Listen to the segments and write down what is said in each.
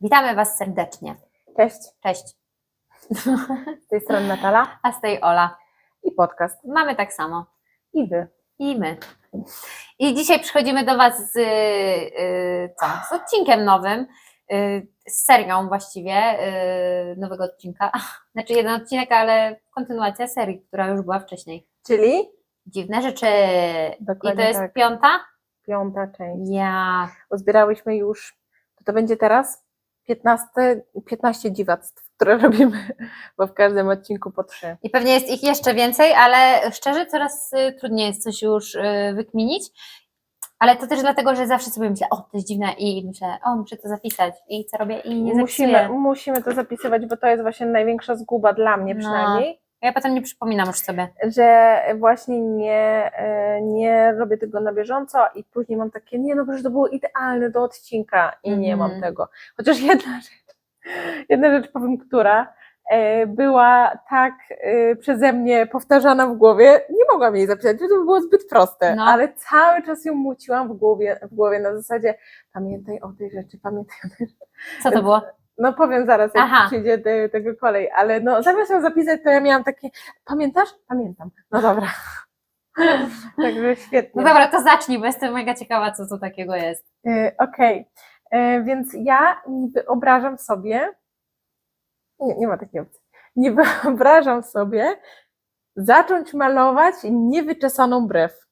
Witamy Was serdecznie. Cześć, Cześć. z tej strony Natala A z tej Ola. i podcast. Mamy tak samo. I wy. I my. I dzisiaj przychodzimy do Was z, yy, co? z odcinkiem nowym, yy, z serią właściwie yy, nowego odcinka. Znaczy jeden odcinek, ale kontynuacja serii, która już była wcześniej. Czyli Dziwne rzeczy. I Dokładnie to jest tak. piąta? piąta część. Ja. Uzbierałyśmy już, to, to będzie teraz 15, 15 dziwactw, które robimy, bo w każdym odcinku po trzy. I pewnie jest ich jeszcze więcej, ale szczerze coraz y, trudniej jest coś już y, wykminić. Ale to też dlatego, że zawsze sobie myślę, o, to jest dziwne i myślę, o, muszę to zapisać. I co robię? I nie Musimy, zapisuję. musimy to zapisywać, bo to jest właśnie największa zguba dla mnie No. Ja potem nie przypominam już sobie. że właśnie nie, e, nie robię tego na bieżąco i później mam takie, nie no przecież to było idealne do odcinka i nie Mhm. mam tego. Chociaż jedna rzecz, jedna rzecz powiem, która e, była tak e, przeze mnie powtarzana w głowie, nie mogłam jej zapisać, bo to było zbyt proste, No. ale cały czas ją muciłam w głowie, w głowie na zasadzie pamiętaj o tej rzeczy, pamiętaj o tej rzeczy. Co to było? No powiem zaraz, jak Aha. przyjdzie te, tego kolej, ale no zamiast ją zapisać, to ja miałam takie, pamiętasz? Pamiętam. No dobra. Także świetnie. No dobra, to zacznij, bo jestem mega ciekawa, co to takiego jest. Y, Okej, Y, więc ja nie wyobrażam sobie, nie, nie ma takiej opcji, nie wyobrażam sobie zacząć malować niewyczesaną brew.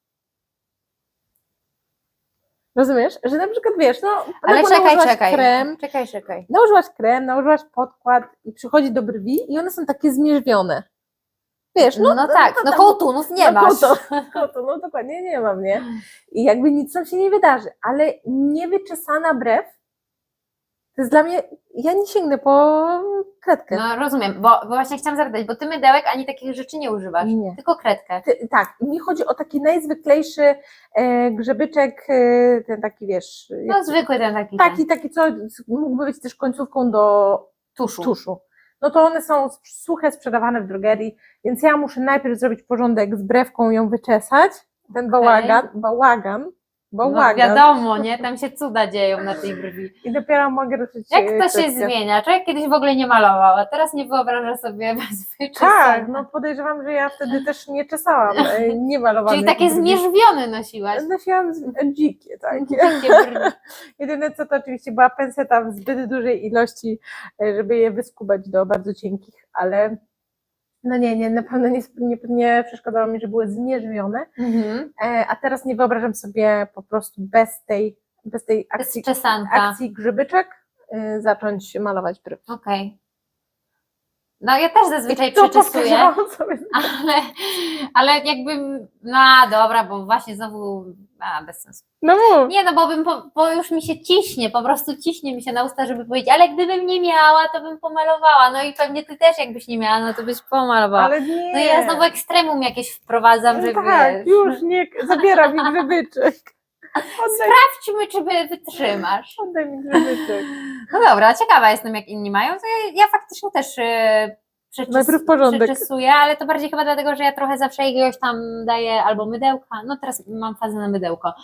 Rozumiesz? Że na przykład wiesz, no, Ale nało- czekaj, czekaj. krem, Czekaj, czekaj. nałożyłaś krem, nałożyłaś podkład i przychodzi do brwi i one są takie zmierzwione. Wiesz, No, no, tak, no tam- kołtunów nie no, masz. koto, no dokładnie, nie mam, nie? I jakby nic tam się nie wydarzy, ale niewyczesana brew, to jest dla mnie, ja nie sięgnę po kredkę. No rozumiem, bo, bo właśnie chciałam zapytać, bo ty mydełek ani takich rzeczy nie używasz, Nie. tylko kredkę. Ty, tak, mi chodzi o taki najzwyklejszy e, grzebyczek, e, ten taki, wiesz, No jak- zwykły ten taki. ten, taki, taki, co mógłby być też końcówką do tuszu. tuszu. No to one są suche, sprzedawane w drogerii, więc ja muszę najpierw zrobić porządek z brewką, ją wyczesać, ten bałagan, bałagan, No bałagan. wiadomo, nie? Tam się cuda dzieją na tej brwi. I dopiero mogę ruszyć Jak to się kwestię. zmienia? Człowiek kiedyś w ogóle nie malował, a teraz nie wyobraża sobie bez. Tak, no podejrzewam, że ja wtedy też nie czesałam, e, nie malowałam. Czyli takie zmierzwione nosiłaś. Nosiłam z- dzikie takie. Takie brwi. Jedyne co to oczywiście była penseta w zbyt dużej ilości, e, żeby je wyskubać do bardzo cienkich, ale no nie, nie, na pewno nie, nie, nie przeszkadzało mi, że były zmierzwione. Mhm. E, A teraz nie wyobrażam sobie po prostu bez tej, bez tej akcji, czesanka. akcji grzybyczek e, zacząć malować bryw. Okej. No ja też zazwyczaj To sobie. ale, ale jakbym, no dobra, bo właśnie znowu, a bez sensu. No mów. Nie, no bo, bym, po, bo już mi się ciśnie, po prostu ciśnie mi się na usta, żeby powiedzieć, ale gdybym nie miała, to bym pomalowała. No i pewnie ty też jakbyś nie miała, no to byś pomalowała. Ale nie. No i ja znowu ekstremum jakieś wprowadzam, No żeby tak, wiesz, już nie, zabiera mi grzybyczek. Oddaj, sprawdźmy, czy by wytrzymasz. oddaj mi grzybyczek. No dobra, ciekawa jestem, jak inni mają. To ja, ja faktycznie też yy, przeczes, Najpierw porządek. przeczesuję, ale to bardziej chyba dlatego, że ja trochę zawsze jakiegoś tam daję albo mydełka. No teraz mam fazę na mydełko,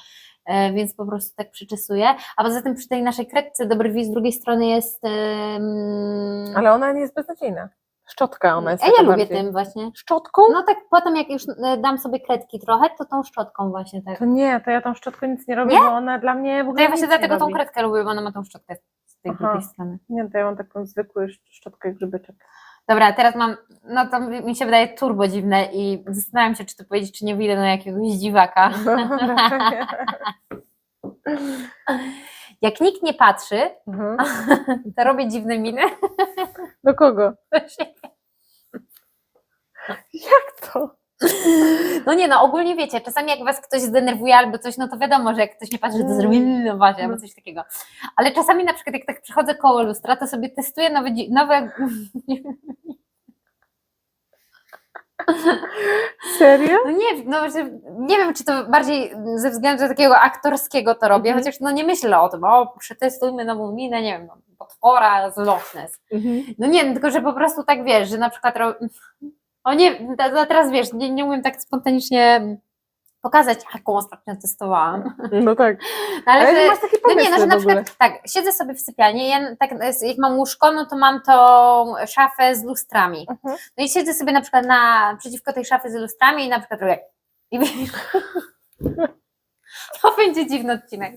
e, więc po prostu tak przeczesuję. A poza tym przy tej naszej kredce do brwi z drugiej strony jest. Ale ona nie jest beznadziejna. Szczotka ona jest. ja taka lubię bardziej. tym właśnie. Szczotką? No tak potem jak już e, dam sobie kredki trochę, to tą szczotką właśnie tak. To nie, to ja tą szczotką nic nie robię, Nie? bo ona dla mnie w ogóle To ja właśnie nic nie dlatego tą robi. kredkę lubię, bo ona ma tą szczotkę z tej Aha. drugiej strony. Nie, to ja mam taką zwykłą sz- szczotkę grzybyczek. Dobra, teraz mam, no to mi się wydaje turbo dziwne i zastanawiam się, czy to powiedzieć, czy nie wyjdę na jakiegoś dziwaka. No, raczej nie. Jak nikt nie patrzy, Mhm. to robię dziwne miny. Do kogo? Jak to? No nie, no ogólnie wiecie, czasami jak was ktoś zdenerwuje albo coś, no to wiadomo, że jak ktoś nie patrzy, to zrobi no właśnie, albo coś takiego. Ale czasami na przykład jak tak przychodzę koło lustra, to sobie testuję nowe, nowe Serio? No nie, no, że nie wiem, czy to bardziej ze względu takiego aktorskiego to robię, Mhm. chociaż no nie myślę o tym, o przetestujmy nową minę, nie wiem, no, potwora z Loch Ness. Mhm. No nie, no, tylko że po prostu tak wiesz, że na przykład. O nie, teraz wiesz, nie, nie umiem tak spontanicznie pokazać, jaką ostatnio testowałam. No tak. No, ale, Ale że, masz takie no nie, no, że na przykład tak, siedzę sobie w sypialni, ja tak, jak mam łóżko, no to mam tą szafę z lustrami. Mhm. No i siedzę sobie na przykład na, przeciwko tej szafy z lustrami i na przykład robię. I to będzie dziwny odcinek.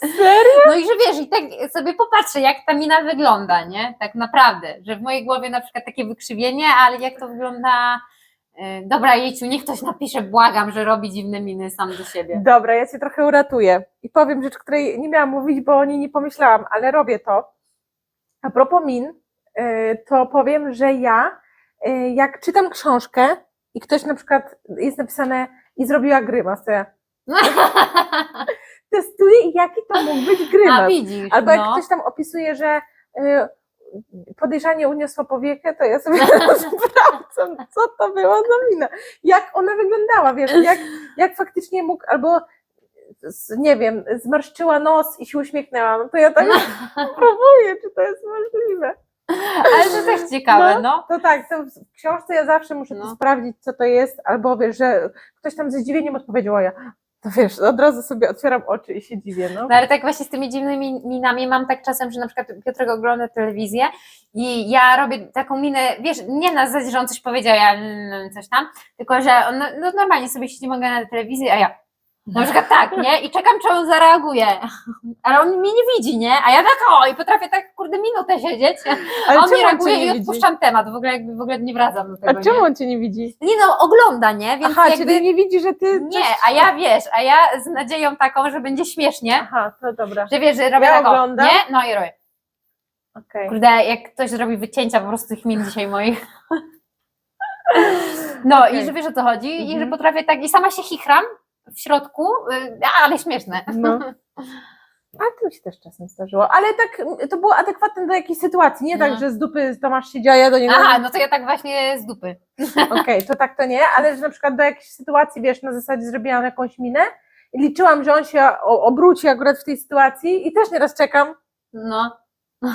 Serio? No i że wiesz, i tak sobie popatrzę, jak ta mina wygląda, nie? Tak naprawdę, że w mojej głowie na przykład takie wykrzywienie, ale jak to wygląda. yy, Dobra, Jejciu, niech ktoś napisze, błagam, że robi dziwne miny sam do siebie. Dobra, ja cię trochę uratuję. I powiem rzecz, której nie miałam mówić, bo o niej nie pomyślałam, ale robię to. A propos min, y, to powiem, że ja, y, jak czytam książkę i ktoś na przykład jest napisane i zrobiła grymas, to ja testuję, jaki to mógł być A grymas. widzisz, Albo jak no. ktoś tam opisuje, że y, podejrzanie uniosło powiekę, to ja sobie sprawdzam, co to była za mina. Jak ona wyglądała, wiesz, jak, jak faktycznie mógł, albo z, nie wiem, zmarszczyła nos i się uśmiechnęła, no to ja tak próbuję, czy to jest możliwe. Ale to też ciekawe, no. To tak, to w książce ja zawsze muszę to No. sprawdzić, co to jest, albo wiesz, że ktoś tam ze zdziwieniem odpowiedział, a ja, to wiesz, od razu sobie otwieram oczy i się dziwię, no. No ale tak właśnie z tymi dziwnymi minami mam tak czasem, że na przykład Piotrek ogląda telewizję i ja robię taką minę, wiesz, nie na zasadzie, że on coś powiedział, ja mm, coś tam, tylko że on no, normalnie sobie siedzi mogę na telewizji, a ja na przykład tak, nie? I czekam, czy on zareaguje. Ale on mnie nie widzi, nie? A ja tak o i potrafię tak kurde minutę siedzieć, a on nie reaguje nie i widzi? odpuszczam temat, w ogóle jakby w ogóle nie wracam do A tego, czemu nie? on cię nie widzi? Nie no, ogląda, nie? Więc Aha, jakby... czyli nie widzi, że ty... Nie, a ja wiesz, a ja z nadzieją taką, że będzie śmiesznie, Aha, to dobra. że wiesz, że robię Ja tak o, oglądam. nie? No i robię. Okej. Kurde, jak ktoś zrobi wycięcia po prostu tych min dzisiaj moich. No Okej. i że wiesz o co chodzi i że Mhm. potrafię tak, i sama się chichram w środku, y, ale śmieszne. No. A to mi się też czasem zdarzyło. Ale tak, to było adekwatne do jakiejś sytuacji. Nie tak, No. że z dupy Tomasz siedziała, ja do niego. Aha, no to ja tak właśnie z dupy. Okej, to tak to nie, ale że na przykład do jakiejś sytuacji, wiesz, na zasadzie zrobiłam jakąś minę i liczyłam, że on się obróci akurat w tej sytuacji i też nieraz czekam No.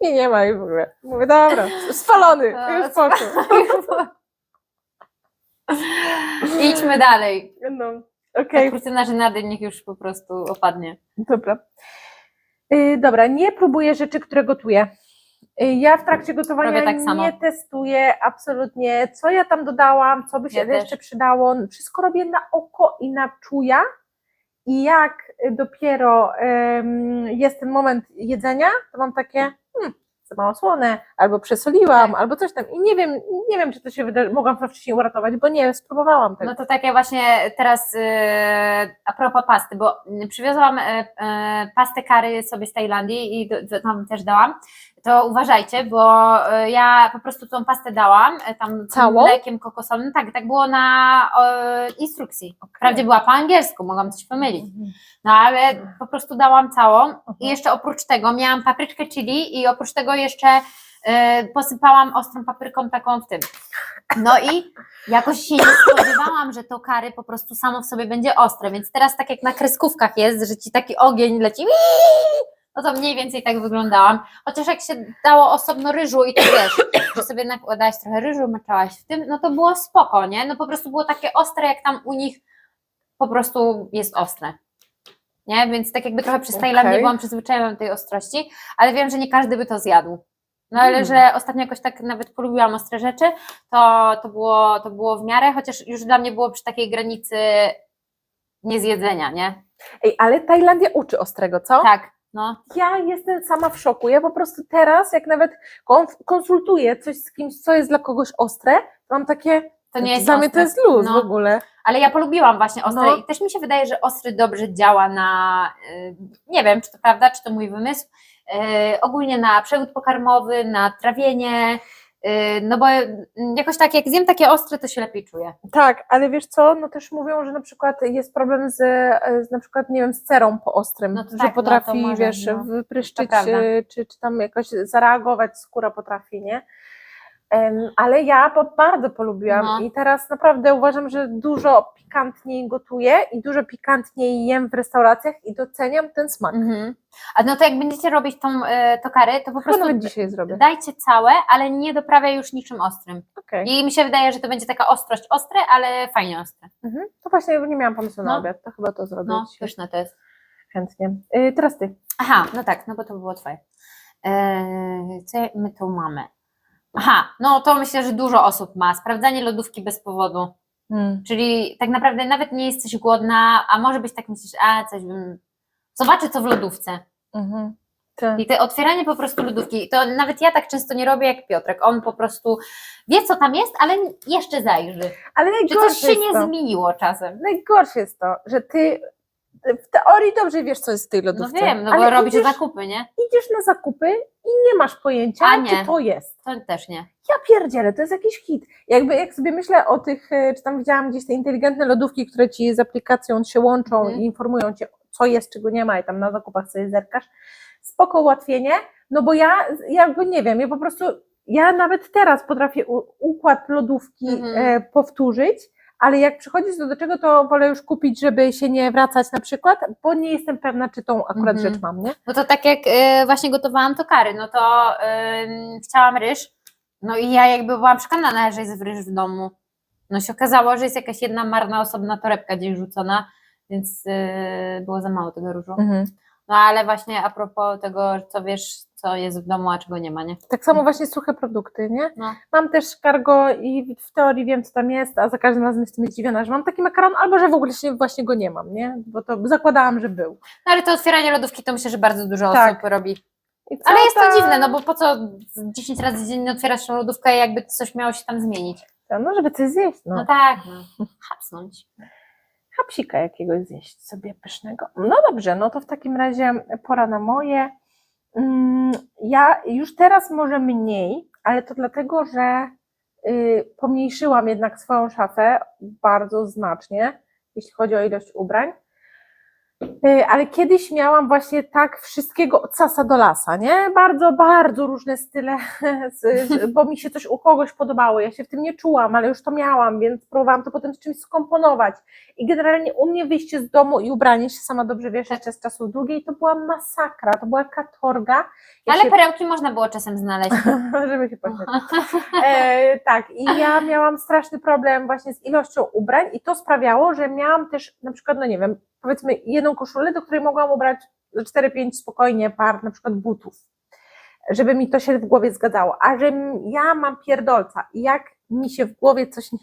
i nie ma i w ogóle. Mówię, dobra, spalony, już spokój. Idźmy dalej. No, Okay. okej, Kurtyna żenady niech już po prostu opadnie. dobra. Y, dobra, nie próbuję rzeczy, które gotuję. Y, Ja w trakcie gotowania tak samo. nie testuję absolutnie, co ja tam dodałam, co by się Ja też. jeszcze przydało. Wszystko robię na oko i na czuja. I jak dopiero em, jest ten moment jedzenia, to mam takie, hmm, za mało słone, albo przesoliłam, Tak. albo coś tam. I nie wiem, nie wiem, czy to się wydarzy, mogłam to wcześniej uratować, bo nie, spróbowałam tego. No to takie właśnie teraz yy, a propos pasty, bo przywiozłam e, pastę kary sobie z Tajlandii i do, do, tam też dałam. To uważajcie, bo e, ja po prostu tą pastę dałam, e, tam Całą? mlekiem kokosowym. Tak, tak było na e, instrukcji. Wprawdzie była po angielsku, mogłam coś pomylić. No ale po prostu dałam całą i jeszcze oprócz tego miałam papryczkę chili i oprócz tego jeszcze e, posypałam ostrą papryką taką w tym. No i jakoś się nie spodziewałam, że to kary po prostu samo w sobie będzie ostre, więc teraz tak jak na kreskówkach jest, że ci taki ogień leci, no to mniej więcej tak wyglądałam. Chociaż jak się dało osobno ryżu i to wiesz, że sobie nakładałaś trochę ryżu, maczałaś w tym, no to było spoko, nie? No po prostu było takie ostre, jak tam u nich po prostu jest ostre. Nie? Więc tak jakby trochę przez Tajlandię Okej. byłam przyzwyczajona do tej ostrości, ale wiem, że nie każdy by to zjadł. No ale Mm. że ostatnio jakoś tak nawet polubiłam ostre rzeczy, to, to, było, to było w miarę, chociaż już dla mnie było przy takiej granicy niezjedzenia, nie? Ej, ale Tajlandia uczy ostrego, co? Tak, no. Ja jestem sama w szoku. Ja po prostu teraz, jak nawet konsultuję coś z kimś, co jest dla kogoś ostre, to mam takie. To nie jest Dla mnie to jest luz No. w ogóle. Ale ja polubiłam właśnie ostre No. i też mi się wydaje, że ostry dobrze działa na, y, nie wiem, czy to prawda, czy to mój wymysł, y, ogólnie na przewód pokarmowy, na trawienie, no bo y, jakoś tak jak zjem takie ostre, to się lepiej czuję. Tak, ale wiesz co? No też mówią, że na przykład jest problem z, z na przykład, nie wiem, z cerą po ostrym, No że tak, no potrafi, może, wiesz, no. wypryszczyć, czy, czy, czy tam jakoś zareagować, skóra potrafi, nie? Ale ja bardzo polubiłam No. i teraz naprawdę uważam, że dużo pikantniej gotuję i dużo pikantniej jem w restauracjach i doceniam ten smak. Mhm. A no to jak będziecie robić tą e, tokarę, to po prostu dzisiaj zrobię. dajcie całe, ale nie doprawiaj już niczym ostrym. Okej. I mi się wydaje, że to będzie taka ostrość ostre, ale fajnie ostre. Mhm. To właśnie nie miałam pomysłu na No. obiad, to chyba to zrobię No, pyszne to jest. chętnie. Y, teraz ty. Aha, no tak, no bo to było twoje. Eee, co my tu mamy? Aha, no to myślę, że dużo osób ma. Sprawdzanie lodówki bez powodu. Czyli tak naprawdę nawet nie jesteś głodna, a może być tak myślisz, a coś bym. Zobaczę, co w lodówce. Mhm. Ty. I te otwieranie po prostu lodówki, to nawet ja tak często nie robię jak Piotrek. On po prostu wie, co tam jest, ale jeszcze zajrzy. Ale Czy coś najgorsze się nie to, zmieniło czasem. najgorsze jest to, że ty w teorii dobrze wiesz, co jest w tej No lodówce. wiem, no ale bo robisz idziesz, zakupy, nie? idziesz na zakupy i nie masz pojęcia, A nie. czy to jest. To też nie. Ja pierdzielę, to jest jakiś hit. Jakby jak sobie myślę o tych, e, czy tam widziałam gdzieś te inteligentne lodówki, które ci z aplikacją się łączą Mhm. i informują cię, co jest, czego nie ma i tam na zakupach sobie zerkasz. Spoko ułatwienie, no bo ja jakby nie wiem, ja po prostu, ja nawet teraz potrafię u, układ lodówki Mhm. e, powtórzyć, ale jak przychodzi to do czego, to wolę już kupić, żeby się nie wracać na przykład, bo nie jestem pewna, czy tą akurat Mhm. rzecz mam, nie? No to tak jak y, właśnie gotowałam to kary, no to y, chciałam ryż, no i ja jakby byłam przekonana, że jest ryż w domu. No się okazało, że jest jakaś jedna marna, osobna torebka gdzieś rzucona, więc y, było za mało tego ryżu. Mhm. No ale właśnie a propos tego, co wiesz, co jest w domu, a czego nie ma, nie? Tak samo właśnie suche produkty, nie? No. Mam też cargo i w teorii wiem, co tam jest, a za każdym razem jestem zdziwiona, że mam taki makaron, albo że w ogóle się właśnie go nie mam, nie? Bo to zakładałam, że był. No ale to otwieranie lodówki to myślę, że bardzo dużo Tak. osób robi. Ale jest to dziwne, no bo po co 10 razy dziennie otwierasz tą lodówkę, jakby coś miało się tam zmienić? No, żeby coś zjeść, no. No, tak, no. Hapsnąć. Hapsika jakiegoś zjeść sobie pysznego. No dobrze, no to w takim razie pora na moje. Mm, Ja już teraz może mniej, ale to dlatego, że y, pomniejszyłam jednak swoją szafę bardzo znacznie, jeśli chodzi o ilość ubrań. Y, Ale kiedyś miałam właśnie tak wszystkiego od sasa do lasa, nie? Bardzo, bardzo różne style, bo mi się coś u kogoś podobało. Ja się w tym nie czułam, ale już to miałam, więc próbowałam to potem z czymś skomponować. I generalnie u mnie wyjście z domu i ubranie się, sama dobrze wiesz, jeszcze z czasów długiej, to była masakra, to była katorga. Ja Ale się, perełki można było czasem znaleźć. żeby się pośmiać. E, tak, i ja miałam straszny problem właśnie z ilością ubrań i to sprawiało, że miałam też na przykład, no nie wiem, powiedzmy jedną koszulę, do której mogłam ubrać 4-5 spokojnie par na przykład butów, żeby mi to się w głowie zgadzało, a że ja mam pierdolca i jak mi się w głowie coś nie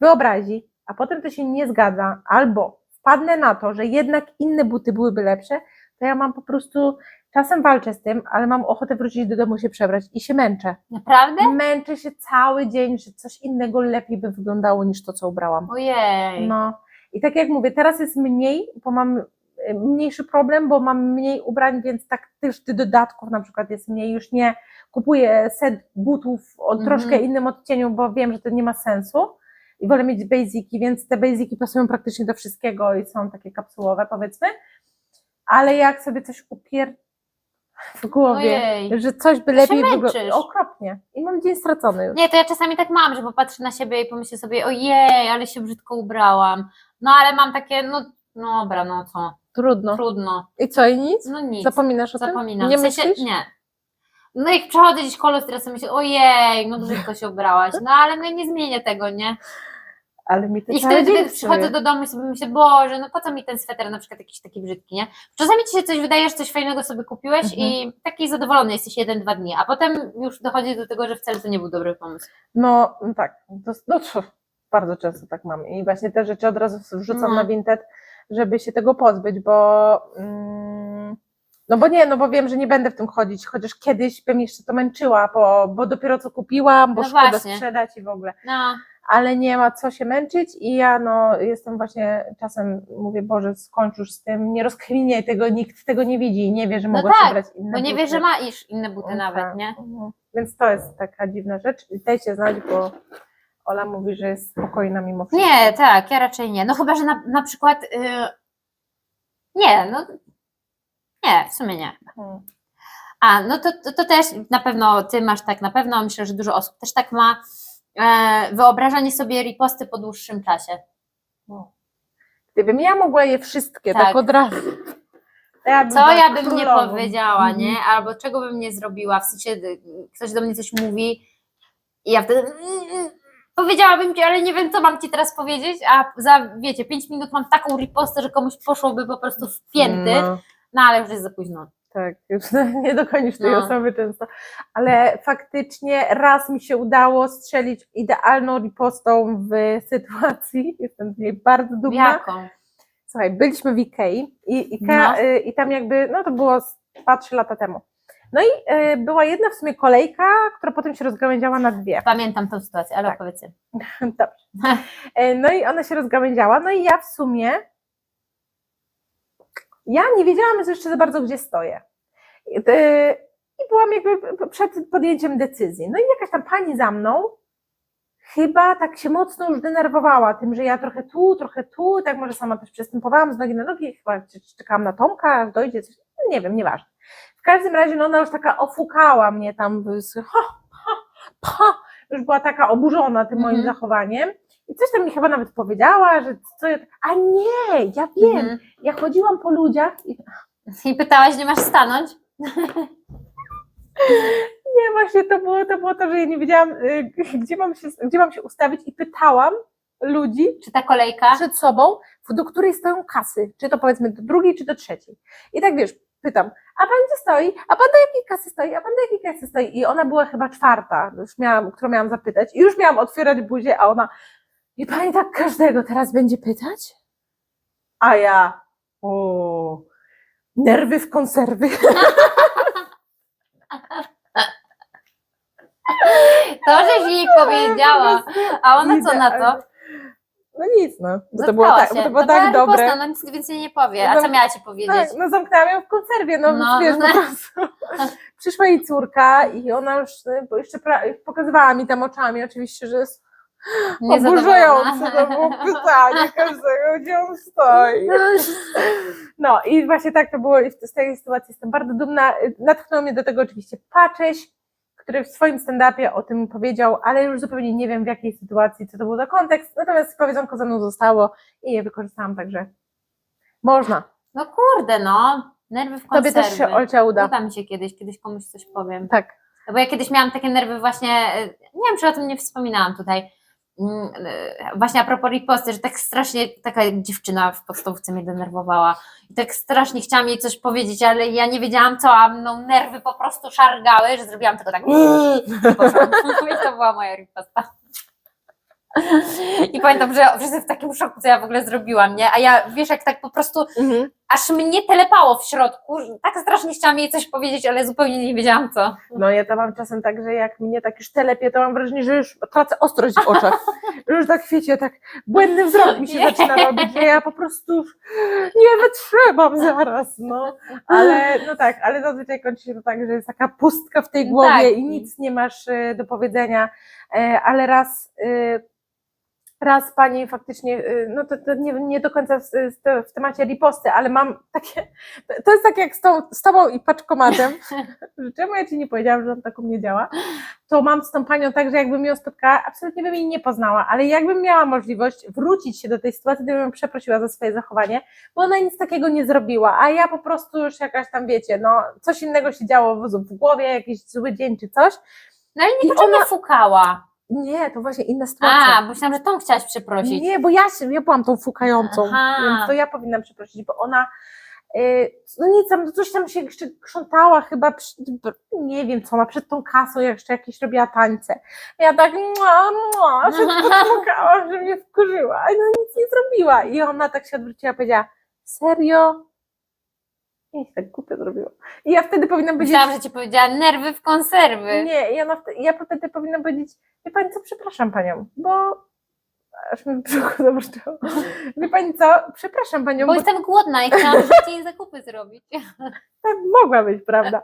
wyobrazi, a potem to się nie zgadza, albo wpadnę na to, że jednak inne buty byłyby lepsze, to ja mam po prostu, czasem walczę z tym, ale mam ochotę wrócić do domu się przebrać i się męczę. Naprawdę? Męczę się cały dzień, że coś innego lepiej by wyglądało niż to, co ubrałam. Ojej. No i tak jak mówię, teraz jest mniej, bo mam y, mniejszy problem, bo mam mniej ubrań, więc tak też tych dodatków na przykład jest mniej. Już nie kupuję set butów o Mhm. troszkę innym odcieniu, bo wiem, że to nie ma sensu. I wolę mieć basiki, więc te basiki pasują praktycznie do wszystkiego i są takie kapsułowe, powiedzmy. Ale jak sobie coś upier w głowie, Ojej. że coś by się lepiej męczysz. wyglądało. Okropnie. I mam dzień stracony już. Nie, to ja czasami tak mam, że popatrzę na siebie i pomyślę sobie, ojej, ale się brzydko ubrałam. No ale mam takie, no, no dobra, no co, Trudno. trudno. I co, i nic? No nic. Zapominasz o Zapominam. tym? Nie w sensie, myślisz? Nie. No jak przechodzę gdzieś koło, teraz sobie myślę, ojej, no brzydko się ubrałaś. No ale no nie zmienię tego, nie? Ale mi to I wtedy dzień przychodzę do domu i sobie myślę, Boże, no po co mi ten sweter na przykład jakiś taki brzydki, nie? Czasami ci się coś wydaje, że coś fajnego sobie kupiłeś Mhm. i taki zadowolony jesteś jeden, dwa dni, a potem już dochodzi do tego, że wcale to nie był dobry pomysł. No tak, to, no, to, bardzo często tak mam. I właśnie te rzeczy od razu wrzucam No. na Vinted, żeby się tego pozbyć, bo mm, no bo nie, no bo wiem, że nie będę w tym chodzić, chociaż kiedyś bym jeszcze to męczyła, bo, bo dopiero co kupiłam, bo No szkoda właśnie. sprzedać i w ogóle. No, Ale nie ma co się męczyć i ja no jestem właśnie czasem mówię, Boże, skończ już z tym, nie rozkminiaj tego, nikt tego nie widzi i nie wie, że No mogłaś tak, ubrać inne bo nie buty. wiesz, że ma iż inne buty No nawet, tak. nie? Mhm. Więc to jest taka dziwna rzecz. Dajcie znać, bo Ola mówi, że jest spokojna mimo wszystko. Nie, tak, ja raczej nie. No chyba, że na, na przykład. Yy... Nie, no. Nie, w sumie nie. Hmm. A, no to, to, to też na pewno ty masz tak, na pewno myślę, że dużo osób też tak ma wyobrażanie sobie riposty po dłuższym czasie. Gdybym ja mogła je wszystkie, tak, Tak. od razu. to Ja bym Co była ja bym nie królową. powiedziała, Mhm. nie? Albo czego bym nie zrobiła, w sensie ktoś do mnie coś mówi i ja wtedy mm, powiedziałabym ci, ale nie wiem, co mam ci teraz powiedzieć, a za, wiecie, 5 minut mam taką ripostę, że komuś poszłoby po prostu w pięty, no, No. ale już jest za późno. Tak, już nie dokonisz tej No. osoby często. Ale faktycznie raz mi się udało strzelić idealną ripostą w sytuacji. Jestem z niej bardzo dumna. Jaką? Słuchaj, byliśmy w Ikei i, Ikea, No. y, i tam jakby, no to było 2-3 lata temu. No i y, była jedna w sumie kolejka, która potem się rozgałęziała na dwie. Pamiętam tę sytuację, ale Tak. opowiedzcie. Dobrze. E, No i ona się rozgałęziała, no i ja w sumie ja nie wiedziałam jeszcze za bardzo, gdzie stoję. I e, i byłam jakby przed podjęciem decyzji. No i jakaś tam pani za mną chyba tak się mocno już denerwowała tym, że ja trochę tu, trochę tu, tak może sama też przystępowałam z nogi na nogi, chyba czekałam na Tomka, aż dojdzie coś, no nie wiem, nieważne. W każdym razie no ona już taka ofukała mnie tam, ha, ha, ha, już była taka oburzona tym moim Mhm. zachowaniem. I coś tam mi chyba nawet powiedziała, że co ja, a nie, ja wiem, Mhm. ja chodziłam po ludziach i I pytałaś, nie masz stanąć? nie, właśnie to było, to było to, że ja nie wiedziałam, y, gdzie mam się, gdzie mam się ustawić i pytałam ludzi Czy ta kolejka? przed sobą, do której stoją kasy, czy to powiedzmy do drugiej, czy do trzeciej. I tak wiesz, pytam, a pan gdzie stoi? A pan do jakiej kasy stoi? A pan do jakiej kasy stoi? I ona była chyba czwarta, już miałam, którą miałam zapytać i już miałam otwierać buzię, a ona, i pani tak każdego teraz będzie pytać? A ja, o, nerwy w konserwy. To, żeś jej powiedziała. A ona co na to? No nic, no. Bo to było Zatkała tak, bo się. to było No była tak dobre. riposta, No nic więcej nie powie. A co miała ci powiedzieć? Tak, no zamknęłam ją w konserwie, no, No, wiesz, no. po prostu. Przyszła jej córka i ona już, y, bo jeszcze pra- pokazywała mi tam oczami oczywiście, że jest oburzające to było pytanie każdego, gdzie on stoi. No i właśnie tak to było i z tej sytuacji jestem bardzo dumna. Natchnął mnie do tego oczywiście Pacześ, który w swoim stand-upie o tym powiedział, ale już zupełnie nie wiem w jakiej sytuacji, co to był za kontekst, natomiast powiedzonko ze mną zostało i je wykorzystałam, także można. No kurde, no. Nerwy w Tobie konserwy. też się Olcia uda. Uda mi się kiedyś, kiedyś komuś coś powiem. Tak. No bo ja kiedyś miałam takie nerwy właśnie, e, nie wiem, czy o tym nie wspominałam tutaj, właśnie a propos riposty, że tak strasznie taka dziewczyna w podstawówce mnie denerwowała i tak strasznie chciałam jej coś powiedzieć, ale ja nie wiedziałam co, a mną nerwy po prostu szargały, że zrobiłam tylko tak. I to była moja riposta. I pamiętam, że wszyscy w takim szoku, co ja w ogóle zrobiłam, nie? A ja, wiesz, jak tak po prostu Mhm. Aż mnie telepało w środku, że tak strasznie chciałam jej coś powiedzieć, ale zupełnie nie wiedziałam co. No ja to mam czasem tak, że jak mnie tak już telepie, to mam wrażenie, że już tracę ostrość w oczach. Że już tak wiecie, tak błędny wzrok mi się zaczyna robić, że ja po prostu nie wytrzymam zaraz, no. Ale no tak, ale zazwyczaj kończy się to tak, że jest taka pustka w tej głowie Tak. i nic nie masz e, do powiedzenia, E, ale raz e, raz pani faktycznie, e, no to, to nie, nie do końca w, w, w temacie riposty, ale mam takie, to jest tak jak z, tą, z tobą i paczkomatem, że czemu ja ci nie powiedziałam, że on tak u mnie działa, to mam z tą panią tak, że jakbym ją spotkała, absolutnie bym jej nie poznała, ale jakbym miała możliwość wrócić się do tej sytuacji, to bym ją przeprosiła za swoje zachowanie, bo ona nic takiego nie zrobiła, a ja po prostu już jakaś tam, wiecie, no coś innego się działo w, głowie, jakiś zły dzień czy coś. No i nie ona- fukała. Nie, to właśnie inna sytuacja. A, bo myślałam, że tą chciałaś przeprosić. Nie, bo ja, się, ja byłam tą fukającą, Aha. więc to ja powinnam przeprosić, bo ona, y, no nic tam, coś tam się jeszcze krzątała chyba, przy, nie wiem co, ona przed tą kasą jeszcze jakieś robiła tańce. Ja tak, mua, mua, wszystko smukałam, że mnie wkurzyła, no nic nie zrobiła. I ona tak się odwróciła i powiedziała, serio? I się tak głupio zrobiła. I ja wtedy powinnam powiedzieć, Myślałam, że ci powiedziała nerwy w konserwy. nie, ona wtedy, ja wtedy powinnam powiedzieć, wie pani co, przepraszam panią, bo Aż mi brzuchu zaburczało. Wie pani co? Przepraszam panią, Bo bo jestem głodna i chciałam szybciej zakupy zrobić. tak mogła być, prawda?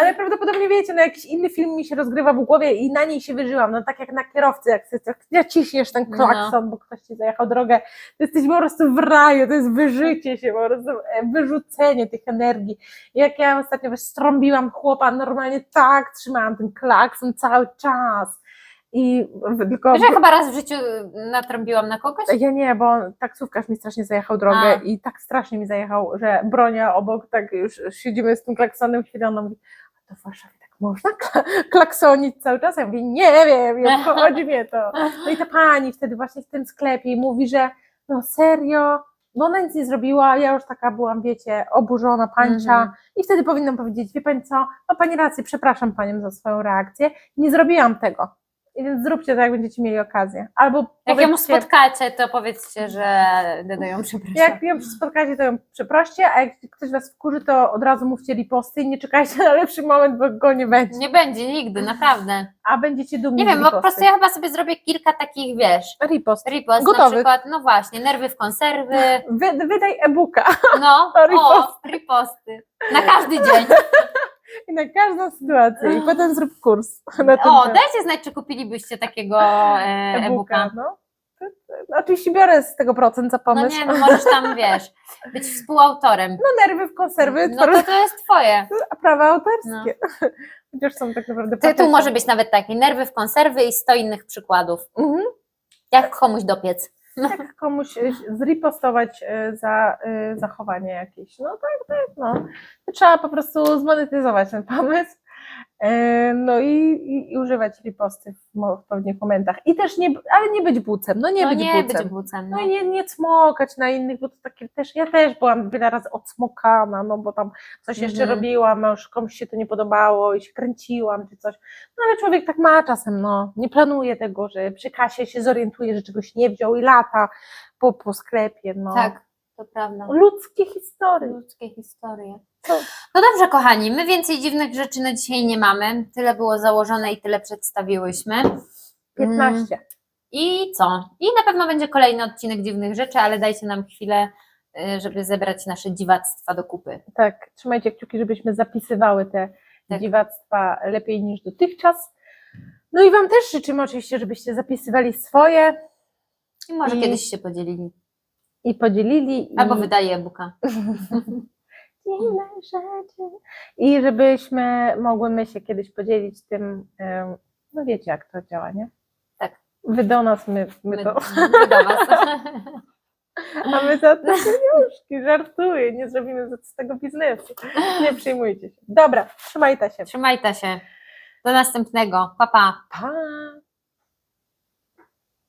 Ale prawdopodobnie wiecie, no jakiś inny film mi się rozgrywa w głowie i na niej się wyżyłam. No tak jak na kierowcy, jak tak naciśniesz ten No. klakson, bo ktoś ci zajechał drogę, to jesteś po prostu w raju, to jest wyżycie się, po prostu e, wyrzucenie tych energii. Jak ja ostatnio strąbiłam chłopa, normalnie tak trzymałam ten klakson cały czas. I tylko... Ja chyba raz w życiu natrąbiłam na kogoś? Ja nie, bo taksówkarz mi strasznie zajechał drogę A. i tak strasznie mi zajechał, że bronia obok, tak już siedzimy z tym klaksonem chwilę, ona mówi, a to w Warszawie tak można kla- klaksonić cały czas? Ja mówię, nie wiem, nie obchodzi mnie to. No i ta pani wtedy właśnie w tym sklepie mówi, że no serio, no ona nic nie zrobiła, ja już taka byłam, wiecie, oburzona, pancia Mhm. i wtedy powinnam powiedzieć, wie pani co, ma pani rację, przepraszam panią za swoją reakcję, nie zrobiłam tego. Więc zróbcie to, jak będziecie mieli okazję. Albo Jak ją spotkacie, to powiedzcie, że dodają przepraszam. jak ją spotkacie, to ją przeproście, a jak ktoś was wkurzy, to od razu mówcie riposty i nie czekajcie na lepszy moment, bo go nie będzie. Nie będzie nigdy, naprawdę. A będziecie dumni Nie wiem, bo po prostu ja chyba sobie zrobię kilka takich, wiesz, Ripost. ripost na Gotowych. przykład, no właśnie, nerwy w konserwy, Wy, wydaj e-booka no, o, Riposty. riposty. Na każdy dzień. i na każdą sytuację i potem zrób kurs na ten O, temat. dajcie znać, czy kupilibyście takiego e, e-booka. No. To- Oczywiście biorę z tego procent za No pomysł. nie, no możesz tam, wiesz, być współautorem. No nerwy w konserwy, No to to jest twoje. a prawa autorskie. Chociaż są tak naprawdę Tytuł patyczne. może być nawet taki, nerwy w konserwy i 100 innych przykładów. Mhm. Jak komuś dopiec. Jak komuś y, zripostować y, za y, zachowanie jakieś. No tak, tak, no. Trzeba po prostu zmonetyzować ten pomysł. Y, No i, i, używać riposty w, pewnych momentach. I też nie, ale nie być bucem, no nie no być nie bucem. być bucem. No No. i nie, nie cmokać na innych, bo to takie też, ja też byłam wiele razy odsmokana, no bo tam coś jeszcze Mhm. robiłam, a już komuś się to nie podobało i się kręciłam czy coś. No ale człowiek tak ma czasem, no, nie planuje tego, że przy kasie się zorientuje, że czegoś nie wziął i lata po, po sklepie, no. Tak, to prawda. Ludzkie historie. Ludzkie historie. No dobrze, kochani, my więcej dziwnych rzeczy na dzisiaj nie mamy. Tyle było założone i tyle przedstawiłyśmy. Mm, 15. I co? I na pewno będzie kolejny odcinek dziwnych rzeczy, ale dajcie nam chwilę, y, żeby zebrać nasze dziwactwa do kupy. Tak, trzymajcie kciuki, żebyśmy zapisywały te Tak. dziwactwa lepiej niż dotychczas. No i Wam też życzymy oczywiście, żebyście zapisywali swoje I może I- kiedyś się podzielili. i podzielili. I... Albo wydaje e-booka. Dziwne rzeczy. I żebyśmy mogły my się kiedyś podzielić tym, no wiecie jak to działa, nie? Tak. Wy do nas, my, my My, to. my do was. A my za to pieniążki, żartuję, nie zrobimy z tego biznesu. Nie przejmujcie się. Dobra, trzymajcie się. Trzymajcie się. Do następnego. Pa, pa. Pa!